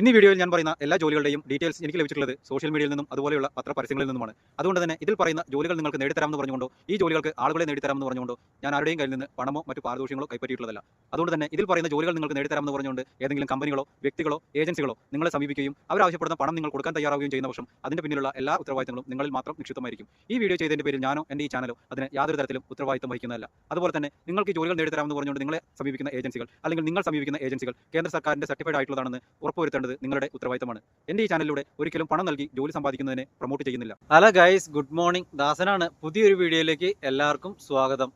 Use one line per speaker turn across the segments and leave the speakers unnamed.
ഇന്ന് വീഡിയോയിൽ ഞാൻ പറയുന്ന എല്ലാ ജോലികളുടെയും ഡീറ്റെയിൽസ് എനിക്ക് ലഭിച്ചിട്ടുള്ളത് സോഷ്യൽ മീഡിയയിൽ നിന്നും അതുപോലെയുള്ള പത്ര പരസ്യങ്ങളിൽ നിന്നുമാണ്. അതുകൊണ്ട് തന്നെ ഇതിൽ പറയുന്ന ജോലികൾ നിങ്ങൾക്ക് നേടിത്തരാമെന്ന് പറഞ്ഞുകൊണ്ടോ ഈ ജോലികൾക്ക് ആളുകളെ നേടിത്തരാമെന്ന് പറഞ്ഞുകൊണ്ടോ ഞാൻ ആരുടെയും കയ്യിൽ നിന്ന് പണമോ മറ്റു പാരിതോഷികങ്ങളോ കൈപ്പറ്റിയിട്ടുള്ളതല്ല. അതുകൊണ്ട് തന്നെ ഇതിൽ പറയുന്ന ജോലികൾ നിങ്ങൾക്ക് നേടിത്തരാമെന്ന് പറഞ്ഞുകൊണ്ട് ഏതെങ്കിലും കമ്പനികളോ വ്യക്തികളോ ഏജൻസികളോ നിങ്ങളെ സമീപിക്കുകയും അവർ ആവശ്യപ്പെടുന്ന പണം നിങ്ങൾ കൊടുക്കാൻ തയ്യാറാവുകയും ചെയ്യുന്ന പക്ഷം അതിന്റെ പിന്നിലുള്ള എല്ലാ ഉത്തരവാദിത്തങ്ങളും നിങ്ങളിൽ മാത്രം നിക്ഷിപ്തമായിരിക്കും. ഈ വീഡിയോ ചെയ്തതിന്റെ പേരിൽ ഞാനോ എന്റെ ഈ ചാനലോ അതിന് യാതൊരു തരത്തിലും ഉത്തരവാദിത്തം വഹിക്കുന്നതല്ല. അതുപോലെ തന്നെ നിങ്ങൾക്ക് ജോലികൾ നേടിത്തരാമെന്ന് പറഞ്ഞുകൊണ്ട് നിങ്ങളെ സമീപിക്കുന്ന ഏജൻസികൾ അല്ലെങ്കിൽ നിങ്ങൾ സമീപിക്കുന്ന ഏജൻസികൾ കേന്ദ്ര സർക്കാരിന്റെ സർട്ടിഫൈഡ് ആയിട്ടുള്ളതാണെന്ന് ഉറപ്പുവരുത്തേണ്ടത് നിങ്ങളുടെ ഉത്തരവാദിത്തമാണ്. എന്റെ ഈ ചാനലിലൂടെ ഒരിക്കലും പണം നൽകി ജോലി സമ്പാദിക്കുന്നതിനെ പ്രൊമോട്ട് ചെയ്യുന്നില്ല. ഹലോ ഗൈസ് ഗുഡ് മോർണിംഗ് ദാസനാണ് പുതിയൊരു വീഡിയോയിലേക്ക് എല്ലാവർക്കും സ്വാഗതം.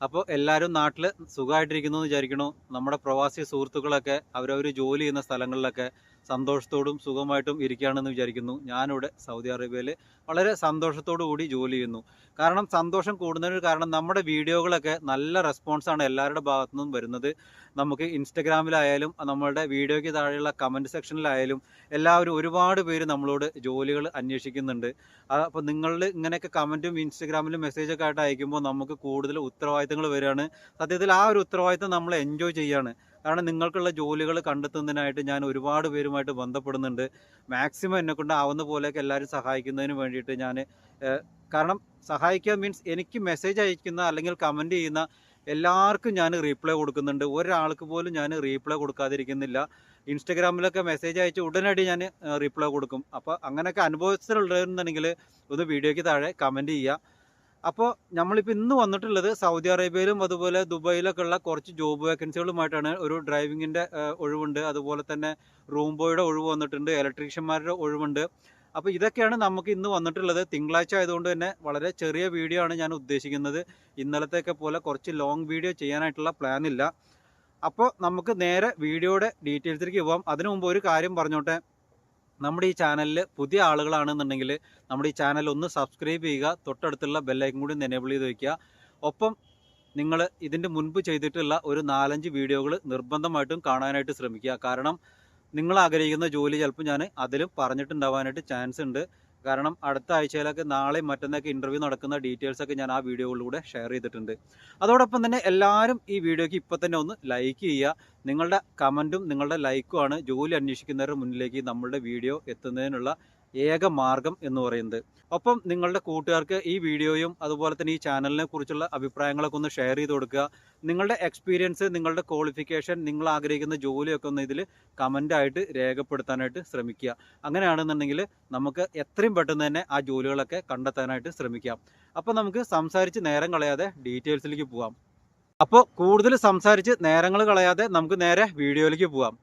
അപ്പോൾ എല്ലാവരും നാട്ടിൽ സുഖമായിട്ടിരിക്കുന്നു എന്ന് വിചാരിക്കണു നമ്മുടെ പ്രവാസി സുഹൃത്തുക്കളൊക്കെ അവരവർ ജോലി ചെയ്യുന്ന സ്ഥലങ്ങളിലൊക്കെ സന്തോഷത്തോടും സുഖമായിട്ടും ഇരിക്കുകയാണെന്ന് വിചാരിക്കുന്നു. ഞാനിവിടെ സൗദി അറേബ്യയിൽ വളരെ സന്തോഷത്തോടു കൂടി ജോലി ചെയ്യുന്നു. കാരണം സന്തോഷം കൂടുന്നതിന് കാരണം നമ്മുടെ വീഡിയോകളൊക്കെ നല്ല റെസ്പോൺസാണ് എല്ലാവരുടെ ഭാഗത്തു നിന്നും വരുന്നത്. നമുക്ക് ഇൻസ്റ്റഗ്രാമിലായാലും നമ്മളുടെ വീഡിയോയ്ക്ക് താഴെയുള്ള കമന്റ് സെക്ഷനിലായാലും എല്ലാവരും ഒരുപാട് പേര് നമ്മളോട് ജോലികൾ അന്വേഷിക്കുന്നുണ്ട്. അപ്പോൾ നിങ്ങളിൽ ഇങ്ങനെയൊക്കെ കമന്റും ഇൻസ്റ്റഗ്രാമിലും മെസ്സേജൊക്കെ ആയിട്ട് അയക്കുമ്പോൾ നമുക്ക് കൂടുതൽ ഉത്തരവാദിത്തങ്ങൾ വരികയാണ്. സത്യത്തിൽ ആ ഒരു ഉത്തരവാദിത്തം നമ്മൾ എൻജോയ് ചെയ്യാണ് കാരണം നിങ്ങൾക്കുള്ള ജോലികൾ കണ്ടെത്തുന്നതിനായിട്ട് ഞാൻ ഒരുപാട് പേരുമായിട്ട് ബന്ധപ്പെടുന്നുണ്ട്. മാക്സിമം എന്നെ കൊണ്ട് ആവുന്ന പോലെയൊക്കെ എല്ലാവരും സഹായിക്കുന്നതിന് വേണ്ടിയിട്ട് ഞാൻ കാരണം സഹായിക്കുക മീൻസ് എനിക്ക് മെസ്സേജ് അയക്കുന്ന അല്ലെങ്കിൽ കമന്റ് ചെയ്യുന്ന എല്ലാവർക്കും ഞാൻ റീപ്ലൈ കൊടുക്കുന്നുണ്ട്. ഒരാൾക്ക് പോലും ഞാൻ റീപ്ലൈ കൊടുക്കാതിരിക്കുന്നില്ല. ഇൻസ്റ്റഗ്രാമിലൊക്കെ മെസ്സേജ് അയച്ച് ഉടനടി ഞാൻ റീപ്ലൈ കൊടുക്കും. അപ്പോൾ അങ്ങനെയൊക്കെ അനുഭവത്തിലുള്ളതെന്നുണ്ടെങ്കിൽ ഒന്ന് വീഡിയോയ്ക്ക് താഴെ കമന്റ് ചെയ്യുക. അപ്പോൾ നമ്മളിപ്പോൾ ഇന്ന് വന്നിട്ടുള്ളത് സൗദി അറേബ്യയിലും അതുപോലെ ദുബായിലൊക്കെ ഉള്ള കുറച്ച് ജോബ് വേക്കൻസികളുമായിട്ടാണ് ഒരു ഡ്രൈവിങ്ങിന്റെ ഒഴിവുണ്ട്. അതുപോലെ തന്നെ റൂം ബോയുടെ ഒഴിവ് വന്നിട്ടുണ്ട് ഇലക്ട്രീഷ്യന്മാരുടെ ഒഴിവുണ്ട്. അപ്പോൾ ഇതൊക്കെയാണ് നമുക്ക് ഇന്ന് വന്നിട്ടുള്ളത്. തിങ്കളാഴ്ച ആയതുകൊണ്ട് തന്നെ വളരെ ചെറിയ വീഡിയോ ആണ് ഞാൻ ഉദ്ദേശിക്കുന്നത്. ഇന്നലത്തെയൊക്കെ പോലെ കുറച്ച് ലോങ് വീഡിയോ ചെയ്യാനായിട്ടുള്ള പ്ലാൻ ഇല്ല. അപ്പോൾ നമുക്ക് നേരെ വീഡിയോയുടെ ഡീറ്റെയിൽസിലേക്ക് പോവാം. അതിനു മുമ്പ് ഒരു കാര്യം പറഞ്ഞോട്ടെ? നമ്മുടെ ഈ ചാനലിൽ പുതിയ ആളുകളാണെന്നുണ്ടെങ്കിൽ നമ്മുടെ ഈ ചാനൽ ഒന്ന് സബ്സ്ക്രൈബ് ചെയ്യുക തൊട്ടടുത്തുള്ള ബെല്ലൈക്കും കൂടി എനേബിൾ ചെയ്ത് വയ്ക്കുക ഒപ്പം നിങ്ങൾ ഇതിന്റെ മുൻപ് ചെയ്തിട്ടുള്ള ഒരു നാലഞ്ച് വീഡിയോകൾ നിർബന്ധമായിട്ടും കാണാനായിട്ട് ശ്രമിക്കുക. കാരണം നിങ്ങൾ ആഗ്രഹിക്കുന്ന ജോലി ചിലപ്പോൾ ഞാൻ അതിലും പറഞ്ഞിട്ടുണ്ടാവാനായിട്ട് ചാൻസ് ഉണ്ട്. കാരണം അടുത്ത ആഴ്ചയിലൊക്കെ നാളെ മറ്റന്നൊക്കെ ഇന്റർവ്യൂ നടക്കുന്ന ഡീറ്റെയിൽസ് ഒക്കെ ഞാൻ ആ വീഡിയോകളിലൂടെ ഷെയർ ചെയ്തിട്ടുണ്ട്. അതോടൊപ്പം തന്നെ എല്ലാവരും ഈ വീഡിയോയ്ക്ക് ഇപ്പം തന്നെ ഒന്ന് ലൈക്ക് ചെയ്യുക. നിങ്ങളുടെ കമന്റും നിങ്ങളുടെ ലൈക്കുമാണ് ജോലി അന്വേഷിക്കുന്നവരുടെ മുന്നിലേക്ക് നമ്മളുടെ വീഡിയോ എത്തുന്നതിനുള്ള ഏക മാർഗം എന്ന് പറയുന്നത്. ഒപ്പം നിങ്ങളുടെ കൂട്ടുകാർക്ക് ഈ വീഡിയോയും അതുപോലെ തന്നെ ഈ ചാനലിനെ കുറിച്ചുള്ള അഭിപ്രായങ്ങളൊക്കെ ഒന്ന് ഷെയർ ചെയ്ത് കൊടുക്കുക. നിങ്ങളുടെ എക്സ്പീരിയൻസ് നിങ്ങളുടെ ക്വാളിഫിക്കേഷൻ നിങ്ങൾ ആഗ്രഹിക്കുന്ന ജോലിയൊക്കെ ഒന്ന് ഇതിൽ കമന്റായിട്ട് രേഖപ്പെടുത്താനായിട്ട് ശ്രമിക്കുക. അങ്ങനെയാണെന്നുണ്ടെങ്കിൽ നമുക്ക് എത്രയും പെട്ടെന്ന് തന്നെ ആ ജോലികളൊക്കെ കണ്ടെത്താനായിട്ട് ശ്രമിക്കാം. അപ്പോൾ നമുക്ക് സംസാരിച്ച് നേരം കളയാതെ ഡീറ്റെയിൽസിലേക്ക് പോവാം. അപ്പോൾ കൂടുതൽ സംസാരിച്ച് നേരങ്ങൾ കളയാതെ നമുക്ക് നേരെ വീഡിയോയിലേക്ക് പോവാം.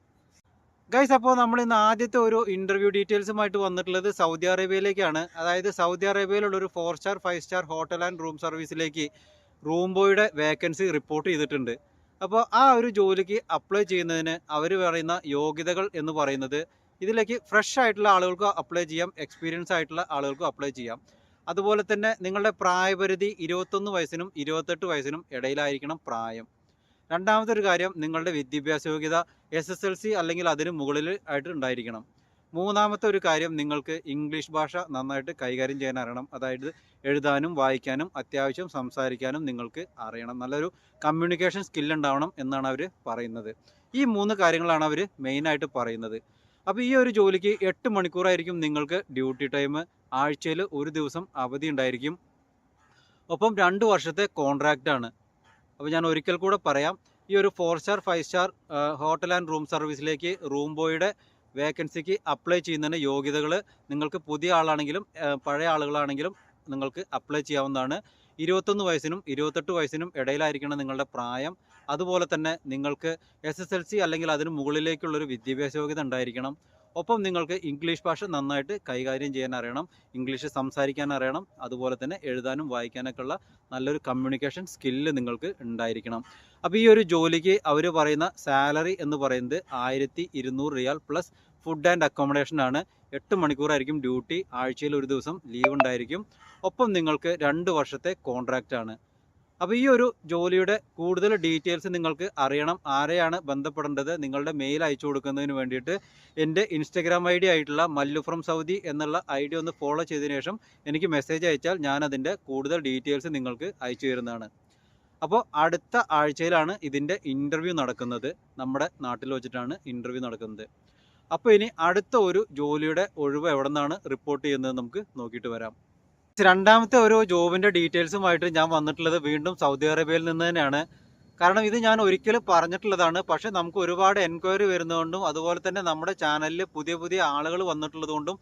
ഗൈസ് അപ്പോൾ നമ്മൾ ഇന്ന് ആദ്യത്തെ ഒരു ഇന്റർവ്യൂ ഡീറ്റെയിൽസുമായിട്ട് വന്നിട്ടുള്ളത് സൗദി അറേബ്യയിലേക്കാണ്. അതായത് സൗദി അറേബ്യയിലുള്ള ഒരു four star five star hotel and room സർവീസിലേക്ക് room ബോയുടെ വേക്കൻസി റിപ്പോർട്ട് ചെയ്തിട്ടുണ്ട്. അപ്പോൾ ആ ഒരു ജോലിക്ക് അപ്ലൈ ചെയ്യുന്നതിന് അവർ പറയുന്ന യോഗ്യതകൾ എന്ന് പറയുന്നത് ഇതിലേക്ക് ഫ്രഷ് ആയിട്ടുള്ള ആളുകൾക്ക് അപ്ലൈ ചെയ്യാം എക്സ്പീരിയൻസ് ആയിട്ടുള്ള ആളുകൾക്കും അപ്ലൈ ചെയ്യാം. അതുപോലെ തന്നെ നിങ്ങളുടെ പ്രായപരിധി ഇരുപത്തൊന്ന് വയസ്സിനും ഇരുപത്തെട്ട് വയസ്സിനും ഇടയിലായിരിക്കണം പ്രായം. രണ്ടാമത്തെ ഒരു കാര്യം നിങ്ങളുടെ വിദ്യാഭ്യാസ യോഗ്യത എസ് എസ് എൽ സി അല്ലെങ്കിൽ അതിന് മുകളിൽ ആയിട്ട് ഉണ്ടായിരിക്കണം. മൂന്നാമത്തെ ഒരു കാര്യം നിങ്ങൾക്ക് ഇംഗ്ലീഷ് ഭാഷ നന്നായിട്ട് കൈകാര്യം ചെയ്യാൻ അറിയണം. അതായത് എഴുതാനും വായിക്കാനും അത്യാവശ്യം സംസാരിക്കാനും നിങ്ങൾക്ക് അറിയണം. നല്ലൊരു കമ്മ്യൂണിക്കേഷൻ സ്കിൽ ഉണ്ടാവണം എന്നാണ് അവർ പറയുന്നത്. ഈ മൂന്ന് കാര്യങ്ങളാണ് അവർ മെയിനായിട്ട് പറയുന്നത്. അപ്പോൾ ഈ ഒരു ജോലിക്ക് എട്ട് മണിക്കൂറായിരിക്കും നിങ്ങൾക്ക് ഡ്യൂട്ടി ടൈം ആഴ്ചയിൽ ഒരു ദിവസം അവധി ഉണ്ടായിരിക്കും. ഒപ്പം രണ്ട് വർഷത്തെ കോൺട്രാക്റ്റാണ് അപ്പോൾ ഞാൻ ഒരിക്കൽ കൂടെ പറയാം. ഈ ഒരു four star five star hotel and room സർവീസിലേക്ക് room ബോയുടെ വേക്കൻസിക്ക് അപ്ലൈ ചെയ്യുന്നതിന് യോഗ്യതകൾ നിങ്ങൾക്ക് പുതിയ ആളാണെങ്കിലും പഴയ ആളുകളാണെങ്കിലും നിങ്ങൾക്ക് അപ്ലൈ ചെയ്യാവുന്നതാണ്. ഇരുപത്തൊന്ന് വയസ്സിനും ഇരുപത്തെട്ട് വയസ്സിനും ഇടയിലായിരിക്കണം നിങ്ങളുടെ പ്രായം. അതുപോലെ തന്നെ നിങ്ങൾക്ക് എസ് എസ് എൽ സി അല്ലെങ്കിൽ അതിന് മുകളിലേക്കുള്ളൊരു വിദ്യാഭ്യാസ യോഗ്യത ഉണ്ടായിരിക്കണം. ഒപ്പം നിങ്ങൾക്ക് ഇംഗ്ലീഷ് ഭാഷ നന്നായിട്ട് കൈകാര്യം ചെയ്യാൻ അറിയണം ഇംഗ്ലീഷ് സംസാരിക്കാൻ അറിയണം അതുപോലെ തന്നെ എഴുതാനും വായിക്കാനൊക്കെ ഉള്ള നല്ലൊരു കമ്മ്യൂണിക്കേഷൻ സ്കില്ല് നിങ്ങൾക്ക് ഉണ്ടായിരിക്കണം. അപ്പോൾ ഈ ഒരു ജോലിക്ക് അവർ പറയുന്ന സാലറി എന്ന് പറയുന്നത് ആയിരത്തി ഇരുന്നൂറ് riyal plus food and accommodation ആണ്. എട്ട് മണിക്കൂറായിരിക്കും ഡ്യൂട്ടി ആഴ്ചയിൽ ഒരു ദിവസം ലീവ് ഉണ്ടായിരിക്കും. ഒപ്പം നിങ്ങൾക്ക് രണ്ട് വർഷത്തെ കോൺട്രാക്റ്റ് ആണ്. അപ്പോൾ ഈ ഒരു ജോലിയുടെ കൂടുതൽ ഡീറ്റെയിൽസ് നിങ്ങൾക്ക് അറിയണം. ആരെയാണ് ബന്ധപ്പെടേണ്ടത്? നിങ്ങളുടെ മെയിൽ അയച്ചു കൊടുക്കുന്നതിന് വേണ്ടിയിട്ട് എന്റെ ഇൻസ്റ്റഗ്രാം ഐ ഡി ആയിട്ടുള്ള മല്ലു ഫ്രം സൗദി എന്നുള്ള ഐ ഡി ഒന്ന് ഫോളോ ചെയ്തതിന് ശേഷം എനിക്ക് മെസ്സേജ് അയച്ചാൽ ഞാൻ അതിന്റെ കൂടുതൽ ഡീറ്റെയിൽസ് നിങ്ങൾക്ക് അയച്ചു തരുന്നതാണ്. അപ്പോൾ അടുത്ത ആഴ്ചയിലാണ് ഇതിന്റെ ഇന്റർവ്യൂ നടക്കുന്നത്. നമ്മുടെ നാട്ടിൽ വെച്ചിട്ടാണ് ഇന്റർവ്യൂ നടക്കുന്നത്. അപ്പോൾ ഇനി അടുത്ത ഒരു ജോലിയുടെ ഒഴിവ് എവിടെ നിന്നാണ് റിപ്പോർട്ട് ചെയ്യുന്നത് നമുക്ക് നോക്കിയിട്ട് വരാം. രണ്ടാമത്തെ ഒരു ജോബിന്റെ ഡീറ്റെയിൽസുമായിട്ട് ഞാൻ വന്നിട്ടുള്ളത് വീണ്ടും സൗദി അറേബ്യയിൽ നിന്ന് തന്നെയാണ്. കാരണം ഇത് ഞാൻ ഒരിക്കലും പറഞ്ഞിട്ടുള്ളതാണ്. പക്ഷേ നമുക്ക് ഒരുപാട് എൻക്വയറി വരുന്നതുകൊണ്ടും അതുപോലെ തന്നെ നമ്മുടെ ചാനലിൽ പുതിയ പുതിയ ആളുകൾ വന്നിട്ടുള്ളതുകൊണ്ടും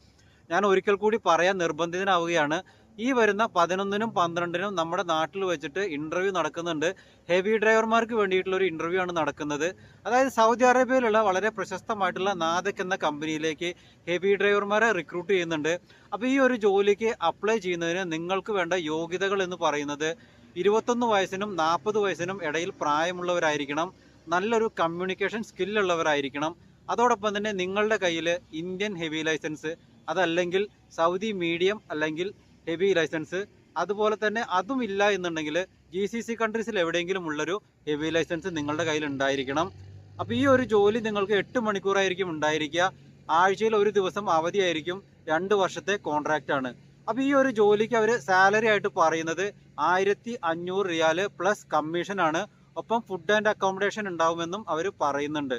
ഞാൻ ഒരിക്കൽ കൂടി പറയാൻ നിർബന്ധിതനാവുകയാണ്. ഈ വരുന്ന പതിനൊന്നിനും പന്ത്രണ്ടിനും നമ്മുടെ നാട്ടിൽ വെച്ചിട്ട് ഇന്റർവ്യൂ നടക്കുന്നുണ്ട്. ഹെവി ഡ്രൈവർമാർക്ക് വേണ്ടിയിട്ടുള്ള ഒരു ഇന്റർവ്യൂ ആണ് നടക്കുന്നത്. അതായത് സൗദി അറേബ്യയിലുള്ള വളരെ പ്രശസ്തമായിട്ടുള്ള നാദക് എന്ന കമ്പനിയിലേക്ക് ഹെവി ഡ്രൈവർമാരെ റിക്രൂട്ട് ചെയ്യുന്നുണ്ട്. അപ്പോൾ ഈ ഒരു ജോലിക്ക് അപ്ലൈ ചെയ്യുന്നതിന് നിങ്ങൾക്ക് വേണ്ട യോഗ്യതകൾ എന്ന് പറയുന്നത് ഇരുപത്തൊന്ന് വയസ്സിനും നാൽപ്പത് വയസ്സിനും ഇടയിൽ പ്രായമുള്ളവരായിരിക്കണം. നല്ലൊരു കമ്മ്യൂണിക്കേഷൻ സ്കില്ലുള്ളവരായിരിക്കണം അതോടൊപ്പം തന്നെ നിങ്ങളുടെ കയ്യിൽ ഇന്ത്യൻ ഹെവി ലൈസൻസ് അതല്ലെങ്കിൽ സൗദി മീഡിയം അല്ലെങ്കിൽ ഹെവി ലൈസൻസ് അതുപോലെ തന്നെ അതും ഇല്ല എന്നുണ്ടെങ്കിൽ ജി സി സി കൺട്രീസിൽ എവിടെയെങ്കിലും ഉള്ളൊരു ഹെവി ലൈസൻസ് നിങ്ങളുടെ കയ്യിൽ ഉണ്ടായിരിക്കണം. അപ്പോൾ ഈ ഒരു ജോലി നിങ്ങൾക്ക് എട്ട് മണിക്കൂറായിരിക്കും ഉണ്ടായിരിക്കുക. ആഴ്ചയിൽ ഒരു ദിവസം അവധിയായിരിക്കും. രണ്ട് വർഷത്തെ കോൺട്രാക്റ്റ് ആണ്. അപ്പോൾ ഈ ഒരു ജോലിക്ക് അവർ സാലറി ആയിട്ട് പറയുന്നത് ആയിരത്തി അഞ്ഞൂറ് റിയാൽ പ്ലസ് കമ്മീഷൻ ആണ്. ഒപ്പം ഫുഡ് ആൻഡ് അക്കോമഡേഷൻ ഉണ്ടാവുമെന്നും അവർ പറയുന്നുണ്ട്.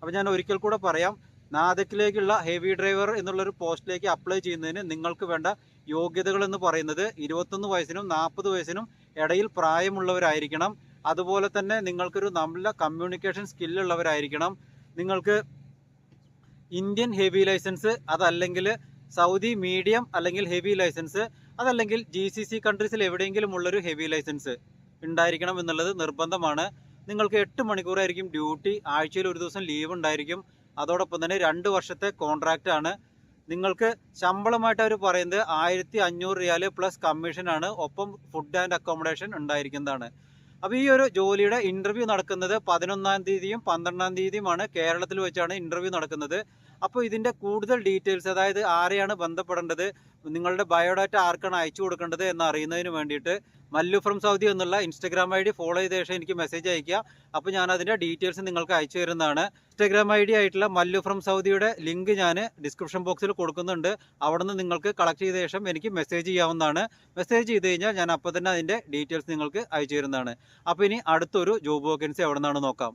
അപ്പോൾ ഞാൻ ഒരിക്കൽ കൂടെ പറയാം നാദക്കിലേക്കുള്ള ഹെവി ഡ്രൈവർ എന്നുള്ളൊരു പോസ്റ്റിലേക്ക് അപ്ലൈ ചെയ്യുന്നതിന് നിങ്ങൾക്ക് വേണ്ട യോഗ്യതകൾ എന്ന് പറയുന്നത് ഇരുപത്തൊന്ന് വയസ്സിനും നാൽപ്പത് വയസ്സിനും ഇടയിൽ പ്രായമുള്ളവരായിരിക്കണം. അതുപോലെ തന്നെ നിങ്ങൾക്കൊരു നല്ല കമ്മ്യൂണിക്കേഷൻ സ്കില്ലുള്ളവരായിരിക്കണം നിങ്ങൾക്ക് ഇന്ത്യൻ ഹെവി ലൈസൻസ് അതല്ലെങ്കിൽ സൗദി മീഡിയം അല്ലെങ്കിൽ ഹെവി ലൈസൻസ് അതല്ലെങ്കിൽ ജി സി സി കൺട്രീസിൽ എവിടെയെങ്കിലും ഉള്ളൊരു ഹെവി ലൈസൻസ് ഉണ്ടായിരിക്കണം എന്നുള്ളത് നിർബന്ധമാണ്. നിങ്ങൾക്ക് എട്ട് മണിക്കൂറായിരിക്കും ഡ്യൂട്ടി ആഴ്ചയിൽ ഒരു ദിവസം ലീവ് ഉണ്ടായിരിക്കും. അതോടൊപ്പം തന്നെ രണ്ട് വർഷത്തെ കോൺട്രാക്റ്റ് ആണ്. നിങ്ങൾക്ക് ശമ്പളമായിട്ട് അവർ പറയുന്നത് ആയിരത്തി അഞ്ഞൂറ് റിയാൽ പ്ലസ് കമ്മീഷനാണ് ഒപ്പം ഫുഡ് ആൻഡ് അക്കോമഡേഷൻ ഉണ്ടായിരിക്കുന്നതാണ്. അപ്പോൾ ഈ ഒരു ജോലിയുടെ ഇന്റർവ്യൂ നടക്കുന്നത് പതിനൊന്നാം തീയതിയും പന്ത്രണ്ടാം തീയതിയുമാണ്. കേരളത്തിൽ വെച്ചാണ് ഇന്റർവ്യൂ നടക്കുന്നത്. അപ്പോൾ ഇതിന്റെ കൂടുതൽ ഡീറ്റെയിൽസ് അതായത് ആരെയാണ് ബന്ധപ്പെടേണ്ടത് നിങ്ങളുടെ ബയോഡാറ്റ ആർക്കാണ് അയച്ചു കൊടുക്കേണ്ടത് എന്ന് അറിയുന്നതിന് വേണ്ടിയിട്ട് മല്ലു ഫ്രം സൗദി എന്നുള്ള ഇൻസ്റ്റഗ്രാം ഐ ഡി ഫോളോ ചെയ്ത ശേഷം എനിക്ക് മെസ്സേജ് അയക്കുക അപ്പോൾ ഞാൻ അതിന്റെ ഡീറ്റെയിൽസ് നിങ്ങൾക്ക് അയച്ചു തരുന്നതാണ്. ഇൻസ്റ്റഗ്രാം ഐ ഡി ആയിട്ടുള്ള മല്ലു ഫ്രം സൗദിയുടെ ലിങ്ക് ഞാൻ ഡിസ്ക്രിപ്ഷൻ ബോക്സിൽ കൊടുക്കുന്നുണ്ട്. അവിടെ നിന്ന് നിങ്ങൾക്ക് കളക്ട് ചെയ്ത ശേഷം എനിക്ക് മെസ്സേജ് ചെയ്യാവുന്നതാണ്. മെസ്സേജ് ചെയ്ത് കഴിഞ്ഞാൽ ഞാൻ അപ്പോൾ തന്നെ അതിന്റെ ഡീറ്റെയിൽസ് നിങ്ങൾക്ക് അയച്ചു തരുന്നതാണ്. അപ്പോൾ ഇനി അടുത്തൊരു ജോബ് വേക്കൻസി എവിടെ നിന്നാണ് നോക്കാം.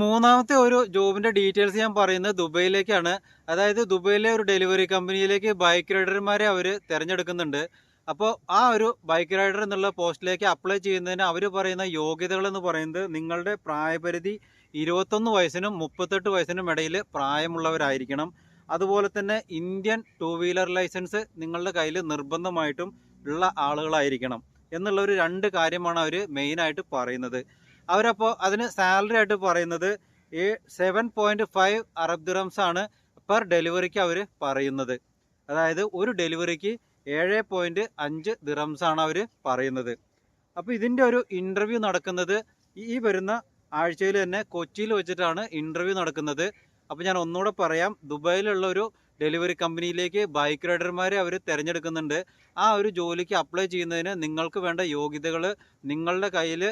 മൂന്നാമത്തെ ഒരു ജോബിന്റെ ഡീറ്റെയിൽസ് ഞാൻ പറയുന്നത് ദുബൈയിലേക്കാണ്. അതായത് ദുബൈയിലെ ഒരു ഡെലിവറി കമ്പനിയിലേക്ക് ബൈക്ക് റൈഡർമാരെ അവർ തിരഞ്ഞെടുക്കുന്നുണ്ട്. അപ്പോൾ ആ ഒരു ബൈക്ക് റൈഡർ എന്നുള്ള പോസ്റ്റിലേക്ക് അപ്ലൈ ചെയ്യുന്നതിന് അവർ പറയുന്ന യോഗ്യതകൾ എന്ന് പറയുന്നത് നിങ്ങളുടെ പ്രായപരിധി ഇരുപത്തൊന്ന് വയസ്സിനും മുപ്പത്തെട്ട് വയസ്സിനും ഇടയിൽ പ്രായമുള്ളവരായിരിക്കണം. അതുപോലെ തന്നെ ഇന്ത്യൻ ടൂ വീലർ ലൈസൻസ് നിങ്ങളുടെ കയ്യിൽ നിർബന്ധമായിട്ടും ഉള്ള ആളുകളായിരിക്കണം. എന്നുള്ള ഒരു രണ്ട് കാര്യമാണ് അവർ മെയിനായിട്ട് പറയുന്നത്. അവരപ്പോൾ അതിന് സാലറി ആയിട്ട് പറയുന്നത് ഈ seven point five Arab dirhams ആണ് പെർ ഡെലിവറിക്ക് അവർ പറയുന്നത്. അതായത് ഒരു ഡെലിവറിക്ക് ഏഴ് പോയിന്റ് അഞ്ച് ദിറംസ് ആണ് അവർ പറയുന്നത്. അപ്പോൾ ഇതിന്റെ ഒരു ഇന്റർവ്യൂ നടക്കുന്നത് ഈ വരുന്ന ആഴ്ചയിൽ തന്നെ കൊച്ചിയിൽ വെച്ചിട്ടാണ് ഇന്റർവ്യൂ നടക്കുന്നത്. അപ്പോൾ ഞാൻ ഒന്നുകൂടെ പറയാം. ദുബായിലുള്ള ഒരു ഡെലിവറി കമ്പനിയിലേക്ക് ബൈക്ക് റൈഡർമാരെ അവർ തിരഞ്ഞെടുക്കുന്നുണ്ട്. ആ ഒരു ജോലിക്ക് അപ്ലൈ ചെയ്യുന്നതിന് നിങ്ങൾക്ക് വേണ്ട യോഗ്യതകൾ നിങ്ങളുടെ കയ്യിൽ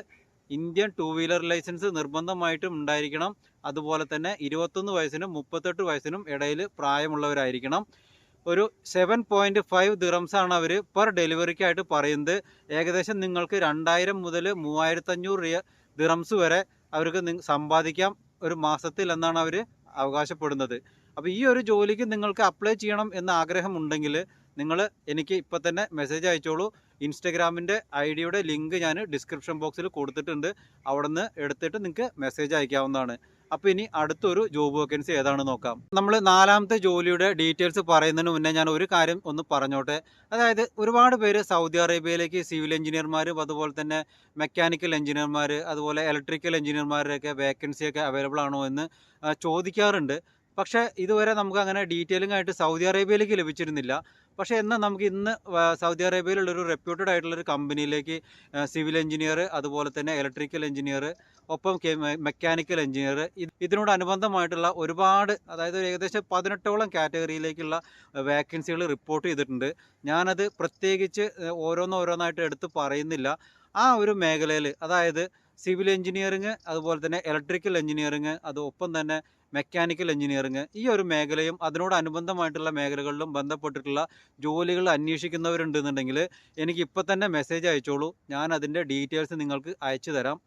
ഇന്ത്യൻ ടൂ വീലർ ലൈസൻസ് നിർബന്ധമായിട്ടും ഉണ്ടായിരിക്കണം. അതുപോലെ തന്നെ ഇരുപത്തൊന്ന് വയസ്സിനും മുപ്പത്തെട്ട് വയസ്സിനും ഇടയിൽ പ്രായമുള്ളവരായിരിക്കണം. ഒരു സെവൻ പോയിന്റ് ഫൈവ് ദിറംസ് ആണ് അവർ പെർ ഡെലിവറിക്കായിട്ട് പറയുന്നത്. ഏകദേശം നിങ്ങൾക്ക് രണ്ടായിരം മുതൽ മൂവായിരത്തഞ്ഞൂറ് രൂപ ദിറംസ് വരെ അവർക്ക് സമ്പാദിക്കാം. ഒരു മാസത്തിൽ എന്നാണ് അവർ അവകാശപ്പെടുന്നത്. അപ്പോൾ ഈ ഒരു ജോലിക്ക് നിങ്ങൾക്ക് അപ്ലൈ ചെയ്യണം എന്ന ആഗ്രഹമുണ്ടെങ്കിൽ നിങ്ങൾ എനിക്ക് ഇപ്പം തന്നെ മെസ്സേജ് അയച്ചോളൂ. ഇൻസ്റ്റഗ്രാമിന്റെ ഐ ഡിയുടെ ലിങ്ക് ഞാൻ ഡിസ്ക്രിപ്ഷൻ ബോക്സിൽ കൊടുത്തിട്ടുണ്ട്. അവിടെ നിന്ന് എടുത്തിട്ട് നിങ്ങൾക്ക് മെസ്സേജ് അയക്കാവുന്നതാണ്. അപ്പോൾ ഇനി അടുത്തൊരു ജോബ് വേക്കൻസി ഏതാണ് നോക്കാം. നമ്മൾ നാലാമത്തെ ജോലിയുടെ ഡീറ്റെയിൽസ് പറയുന്നതിന് മുന്നേ ഞാൻ ഒരു കാര്യം ഒന്ന് പറഞ്ഞോട്ടെ. അതായത് ഒരുപാട് പേര് സൗദി അറേബ്യയിലേക്ക് സിവിൽ എഞ്ചിനീയർമാരും അതുപോലെ തന്നെ മെക്കാനിക്കൽ എഞ്ചിനീയർമാർ അതുപോലെ ഇലക്ട്രിക്കൽ എഞ്ചിനീയർമാരുടെയൊക്കെ വേക്കൻസിയൊക്കെ അവൈലബിൾ ആണോ എന്ന് ചോദിക്കാറുണ്ട്. പക്ഷേ ഇതുവരെ നമുക്ക് അങ്ങനെ ഡീറ്റെയിലിംഗ് ആയിട്ട് സൗദി അറേബ്യയിലേക്ക് ലഭിച്ചിരുന്നില്ല. പക്ഷേ എന്നാൽ നമുക്ക് ഇന്ന് സൗദി അറേബ്യയിലുള്ള ഒരു റെപ്യൂട്ടഡ് ആയിട്ടുള്ള ഒരു കമ്പനിയിലേക്ക് സിവിൽ എഞ്ചിനീയർ അതുപോലെ തന്നെ ഇലക്ട്രിക്കൽ എഞ്ചിനീയർ ഒപ്പം മെക്കാനിക്കൽ എഞ്ചിനീയർ ഇതിനോട് അനുബന്ധമായിട്ടുള്ള ഒരുപാട് അതായത് ഏകദേശം പതിനെട്ടോളം കാറ്റഗറിയിലേക്കുള്ള വേക്കൻസികൾ റിപ്പോർട്ട് ചെയ്തിട്ടുണ്ട്. ഞാനത് പ്രത്യേകിച്ച് ഓരോന്നോരോന്നായിട്ട് എടുത്ത് പറയുന്നില്ല. ആ ഒരു മേഖലയിൽ അതായത് സിവിൽ എഞ്ചിനീയറിങ് അതുപോലെ തന്നെ ഇലക്ട്രിക്കൽ എഞ്ചിനീയറിങ് അത് ഒപ്പം തന്നെ മെക്കാനിക്കൽ എഞ്ചിനീയറിങ് ഈ ഒരു മേഖലയും അതിനോടനുബന്ധമായിട്ടുള്ള മേഖലകളിലും ബന്ധപ്പെട്ടിട്ടുള്ള ജോലികൾ അന്വേഷിക്കുന്നവരുണ്ടെന്നുണ്ടെങ്കിൽ എനിക്ക് ഇപ്പം തന്നെ മെസ്സേജ് അയച്ചോളൂ. ഞാൻ അതിന്റെ ഡീറ്റെയിൽസ് നിങ്ങൾക്ക് അയച്ചു തരാം.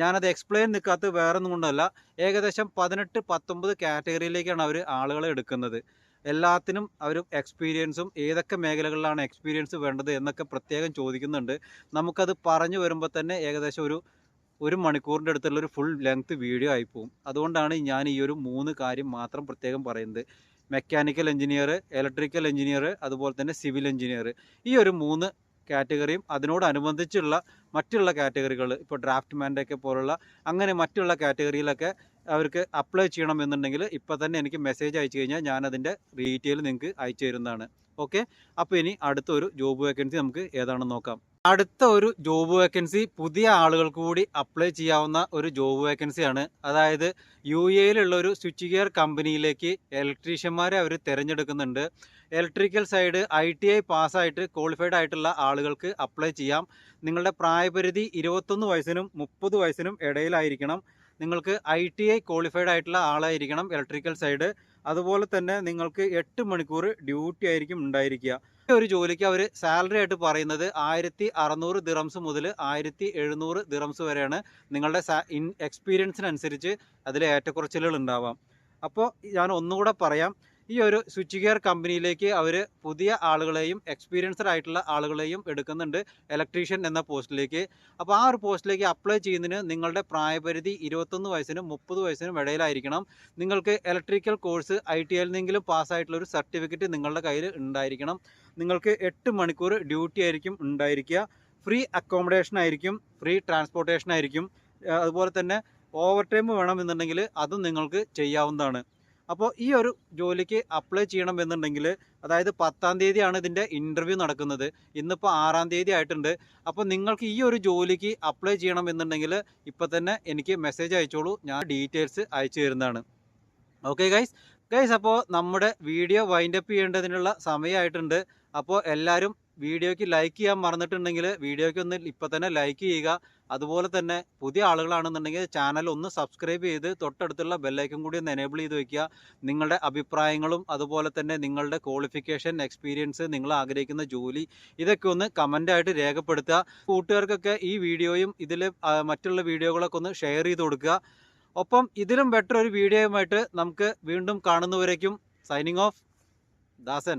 ഞാനത് എക്സ്പ്ലെയിൻ നിൽക്കാത്ത വേറെ ഒന്നും കൊണ്ടല്ല. ഏകദേശം പതിനെട്ട് പത്തൊമ്പത് കാറ്റഗറിയിലേക്കാണ് അവർ ആളുകളെ എടുക്കുന്നത്. എല്ലാത്തിനും അവർ എക്സ്പീരിയൻസും ഏതൊക്കെ മേഖലകളിലാണ് എക്സ്പീരിയൻസ് വേണ്ടത് എന്നൊക്കെ പ്രത്യേകം ചോദിക്കുന്നുണ്ട്. നമുക്കത് പറഞ്ഞു വരുമ്പോൾ തന്നെ ഏകദേശം ഒരു ഒരു മണിക്കൂറിന്റെ അടുത്തുള്ള ഒരു ഫുൾ ലെങ്ത് വീഡിയോ ആയിപ്പോവും അതുകൊണ്ടാണ് ഞാൻ ഈ ഒരു മൂന്ന് കാര്യം മാത്രം പ്രത്യേകം പറയുന്നത്. മെക്കാനിക്കൽ എഞ്ചിനീയർ ഇലക്ട്രിക്കൽ എഞ്ചിനീയർ അതുപോലെ തന്നെ സിവിൽ എഞ്ചിനീയർ ഈ ഒരു മൂന്ന് കാറ്റഗറിയും അതിനോടനുബന്ധിച്ചുള്ള മറ്റുള്ള കാറ്റഗറികൾ ഇപ്പോൾ ഡ്രാഫ്റ്റ്മാന്റെ ഒക്കെ പോലുള്ള അങ്ങനെ മറ്റുള്ള കാറ്റഗറിയിലൊക്കെ അവർക്ക് അപ്ലൈ ചെയ്യണം എന്നുണ്ടെങ്കിൽ ഇപ്പോൾ തന്നെ എനിക്ക് മെസ്സേജ് അയച്ചു കഴിഞ്ഞാൽ ഞാൻ അതിന്റെ ഡീറ്റെയിൽ നിങ്ങൾക്ക് അയച്ചു തരുന്നതാണ്. ഓക്കെ അപ്പോൾ ഇനി അടുത്ത ഒരു ജോബ് വേക്കൻസി നമുക്ക് ഏതാണെന്ന് നോക്കാം. അടുത്ത ഒരു ജോബ് വേക്കൻസി പുതിയ ആളുകൾക്ക് കൂടി അപ്ലൈ ചെയ്യാവുന്ന ഒരു ജോബ് വേക്കൻസിയാണ് അതായത് യു എയിലുള്ള ഒരു സ്വിച്ച് ഗിയർ കമ്പനിയിലേക്ക് ഇലക്ട്രീഷ്യന്മാരെ അവർ തിരഞ്ഞെടുക്കുന്നുണ്ട്. Electrical side I T I പാസ്സായിട്ട് qualified ആയിട്ടുള്ള ആളുകൾക്ക് അപ്ലൈ ചെയ്യാം. നിങ്ങളുടെ പ്രായപരിധി ഇരുപത്തൊന്ന് വയസ്സിനും മുപ്പത് വയസ്സിനും ഇടയിലായിരിക്കണം. നിങ്ങൾക്ക് ഐ ടി ഐ ക്വാളിഫൈഡ് ആയിട്ടുള്ള ആളായിരിക്കണം ഇലക്ട്രിക്കൽ സൈഡ് അതുപോലെ തന്നെ നിങ്ങൾക്ക് എട്ട് മണിക്കൂർ ഡ്യൂട്ടി ആയിരിക്കും ഉണ്ടായിരിക്കുക. ഒരു ജോലിക്ക് അവർ സാലറി ആയിട്ട് പറയുന്നത് ആയിരത്തി അറുന്നൂറ് ദിറംസ് മുതൽ ആയിരത്തി എഴുന്നൂറ് ദിറംസ് വരെയാണ് നിങ്ങളുടെ എക്സ്പീരിയൻസിനനുസരിച്ച് അതിൽ ഏറ്റക്കുറച്ചിലുകൾ ഉണ്ടാവാം. അപ്പോൾ ഞാൻ ഒന്നുകൂടെ പറയാം. ഈ ഒരു സ്വിച്ച് ഗിയർ കമ്പനിയിലേക്ക് അവർ പുതിയ ആളുകളെയും എക്സ്പീരിയൻസ്ഡ് ആയിട്ടുള്ള ആളുകളെയും എടുക്കുന്നുണ്ട് ഇലക്ട്രീഷ്യൻ എന്ന പോസ്റ്റിലേക്ക് അപ്പോൾ ആ ഒരു പോസ്റ്റിലേക്ക് അപ്ലൈ ചെയ്യുന്നതിന് നിങ്ങളുടെ പ്രായപരിധി ഇരുപത്തൊന്ന് വയസ്സിനും മുപ്പത് വയസ്സിനും ഇടയിലായിരിക്കണം. നിങ്ങൾക്ക് ഇലക്ട്രിക്കൽ കോഴ്സ് ഐ ടി ഐയിൽ നിന്നെങ്കിലും പാസ്സായിട്ടുള്ള ഒരു സർട്ടിഫിക്കറ്റ് നിങ്ങളുടെ കയ്യിൽ ഉണ്ടായിരിക്കണം. നിങ്ങൾക്ക് എട്ട് മണിക്കൂർ ഡ്യൂട്ടി ആയിരിക്കും ഉണ്ടായിരിക്കുക. ഫ്രീ അക്കോമഡേഷൻ ആയിരിക്കും ഫ്രീ ട്രാൻസ്പോർട്ടേഷൻ ആയിരിക്കും. അതുപോലെ തന്നെ ഓവർ ടൈം വേണമെന്നുണ്ടെങ്കിൽ അതും നിങ്ങൾക്ക് ചെയ്യാവുന്നതാണ്. അപ്പോൾ ഈ ഒരു ജോലിക്ക് അപ്ലൈ ചെയ്യണമെന്നുണ്ടെങ്കിൽ അതായത് പത്താം തീയതിയാണ് ഇതിന്റെ ഇന്റർവ്യൂ നടക്കുന്നത്. ഇന്നിപ്പോൾ ആറാം തീയതി ആയിട്ടുണ്ട്. അപ്പോൾ നിങ്ങൾക്ക് ഈ ഒരു ജോലിക്ക് അപ്ലൈ ചെയ്യണമെന്നുണ്ടെങ്കിൽ ഇപ്പം തന്നെ എനിക്ക് മെസ്സേജ് അയച്ചോളൂ. ഞാൻ ഡീറ്റെയിൽസ് അയച്ചു തരുന്നതാണ്. ഓക്കെ ഗൈസ് ഗൈസ് അപ്പോൾ നമ്മുടെ വീഡിയോ വൈൻഡ് അപ്പ് ചെയ്യേണ്ടതിനുള്ള സമയമായിട്ടുണ്ട് അപ്പോൾ എല്ലാവരും വീഡിയോയ്ക്ക് ലൈക്ക് ചെയ്യാൻ മറന്നിട്ടുണ്ടെങ്കിൽ വീഡിയോയ്ക്ക് ഒന്ന് ഇപ്പോൾ തന്നെ ലൈക്ക് ചെയ്യുക. അതുപോലെ തന്നെ പുതിയ ആളുകളാണെന്നുണ്ടെങ്കിൽ ചാനൽ ഒന്ന് സബ്സ്ക്രൈബ് ചെയ്ത് തൊട്ടടുത്തുള്ള ബെല്ലൈക്കൻ കൂടി ഒന്ന് എനേബിൾ ചെയ്ത് വയ്ക്കുക നിങ്ങളുടെ അഭിപ്രായങ്ങളും അതുപോലെ തന്നെ നിങ്ങളുടെ ക്വാളിഫിക്കേഷൻ എക്സ്പീരിയൻസ് നിങ്ങൾ ആഗ്രഹിക്കുന്ന ജോലി ഇതൊക്കെ ഒന്ന് കമന്റായിട്ട് രേഖപ്പെടുത്തുക. കൂട്ടുകാർക്കൊക്കെ ഈ വീഡിയോയും ഇതിൽ മറ്റുള്ള വീഡിയോകളൊക്കെ ഒന്ന് ഷെയർ ചെയ്ത് കൊടുക്കുക. ഒപ്പം ഇതിലും ബെറ്റർ ഒരു വീഡിയോയുമായിട്ട് നമുക്ക് വീണ്ടും കാണുന്നവരേക്കും സൈനിങ് ഓഫ് ദാസൻ.